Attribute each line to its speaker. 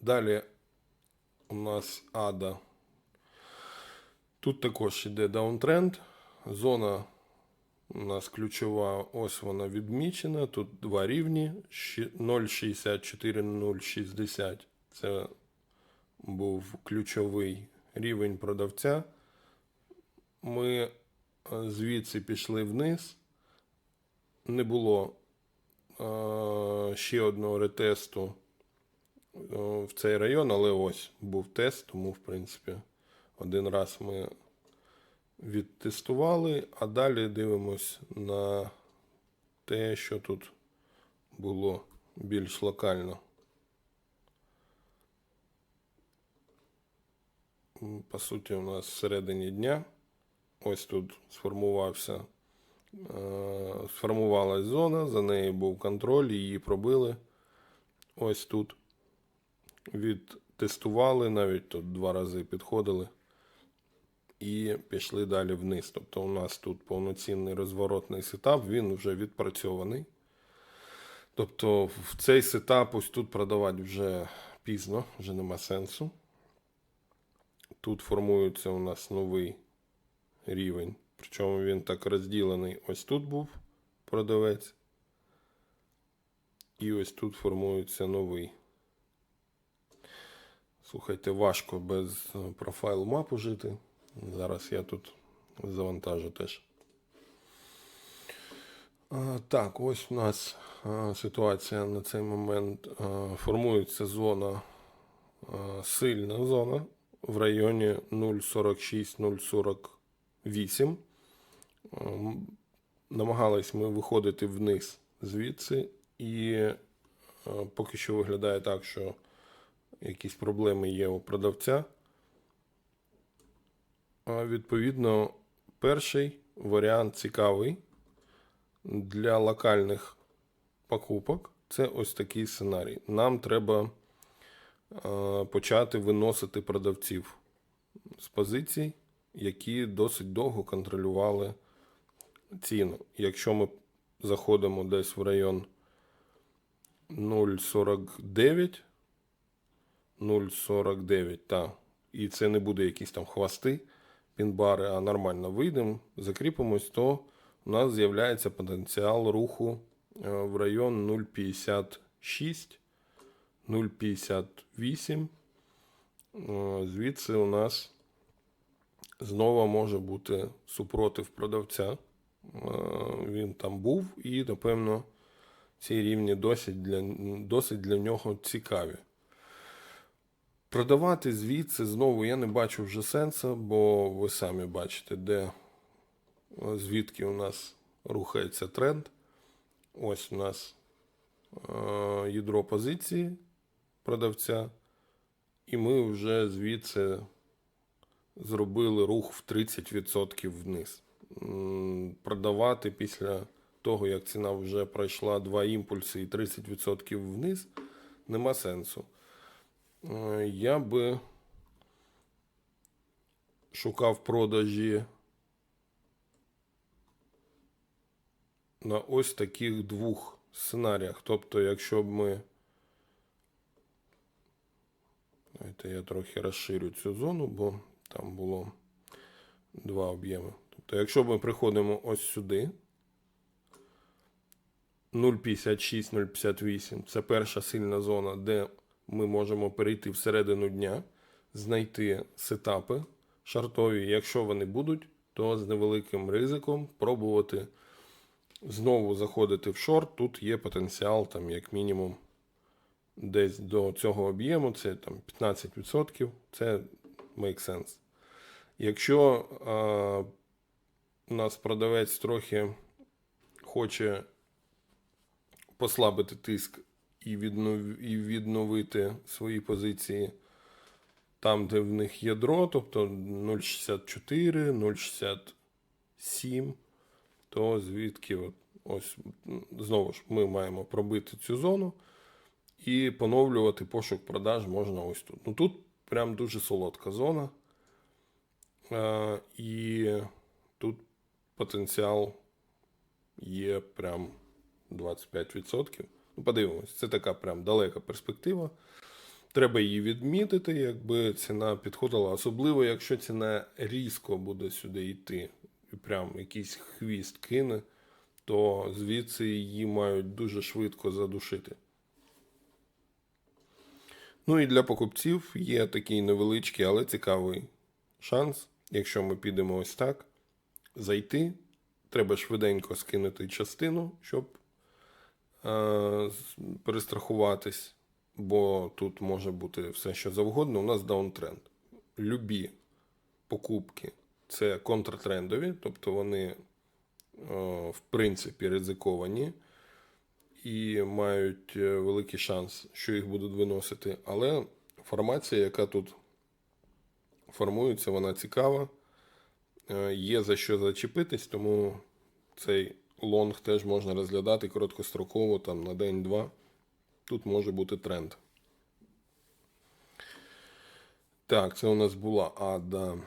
Speaker 1: Далі у нас ада. Тут також йде даунтренд. Зона у нас ключова, ось вона відмічена. Тут два рівні: щі- 0,64, 0,60. Це був ключовий рівень продавця. Ми е, звідси пішли вниз. Не було е, ще одного ретесту в цей район, але ось був тест, тому, в принципі, один раз ми відтестували, а далі дивимось на те, що тут було більш локально. По суті, у нас всередині дня ось тут сформувався, е, сформувалась зона, за нею був контроль, її пробили. Ось тут відтестували, навіть тут два рази підходили і пішли далі вниз. Тобто у нас тут повноцінний розворотний сетап, він вже відпрацьований. Тобто в цей сетап ось тут продавати вже пізно, вже нема сенсу. Тут формується у нас новий рівень. Причому він так розділений. Ось тут був продавець. І ось тут формується новий. Слухайте, важко без е, профайлу мапу жити. Зараз я тут завантажу теж. Так, ось у нас ситуація на цей момент. Формується зона, сильна зона в районі 0,46-0,48. Ем, Намагались ми виходити вниз звідси, і е, поки що виглядає так, що якісь проблеми є у продавця. А, Відповідно, перший варіант цікавий для локальних покупок. Це ось такий сценарій. Нам треба почати виносити продавців з позицій, які досить довго контролювали ціну. Якщо ми заходимо десь в район 0,49, 0,49, та, і це не буде якісь там хвости, пінбари, а нормально вийдемо, закріпимось, то у нас з'являється потенціал руху е, в район 0,56, 0,58. Е, Звідси у нас знову може бути супротив продавця. Е, Він там був, і, напевно, ці рівні досить для, досить для нього цікаві. Продавати звідси знову я не бачу вже сенсу, бо ви самі бачите, де е, звідки у нас рухається тренд. Ось у нас е, ядро позиції продавця, і ми вже звідси зробили рух в 30% вниз. Продавати після того, як ціна вже пройшла два імпульси і 30% вниз, нема сенсу. Е, Я би шукав продажі на ось таких двох сценаріях. Тобто, якщо б ми. Давайте я трохи розширю цю зону, бо там було два об'єми. Тобто, якщо ми приходимо ось сюди. 0,56, 0,58 це перша сильна зона, де ми можемо перейти всередину дня, знайти сетапи шартові. Якщо вони будуть, то з невеликим ризиком пробувати знову заходити в шорт. Тут є потенціал, там, як мінімум, десь до цього об'єму, це там 15%, це make sense. Якщо а, у нас продавець трохи хоче послабити тиск і, віднов... і відновити свої позиції там, де в них ядро, тобто 0,64, 0,67, то звідки от, ось знову ж ми маємо пробити цю зону і поновлювати пошук продаж можна ось тут. Ну тут прям дуже солодка зона. Е, і тут потенціал є прям 25%. Ну, подивимось, це така прям далека перспектива. Треба її відмітити, якби ціна підходила, особливо якщо ціна різко буде сюди йти, і прям якийсь хвіст кине, то звідси її мають дуже швидко задушити. Ну і для покупців є такий невеличкий, але цікавий шанс. Якщо ми підемо ось так, зайти, треба швиденько скинути частину, щоб перестрахуватись, бо тут може бути все, що завгодно. У нас даунтренд. Любі покупки це контртрендові, тобто вони, е, в принципі, ризиковані і мають е, великий шанс, що їх будуть виносити. Але формація, яка тут формується, вона цікава. Е, Є за що зачепитись, тому цей лонг теж можна розглядати короткостроково, там на день-два. Тут може бути тренд. Так, це у нас була ада.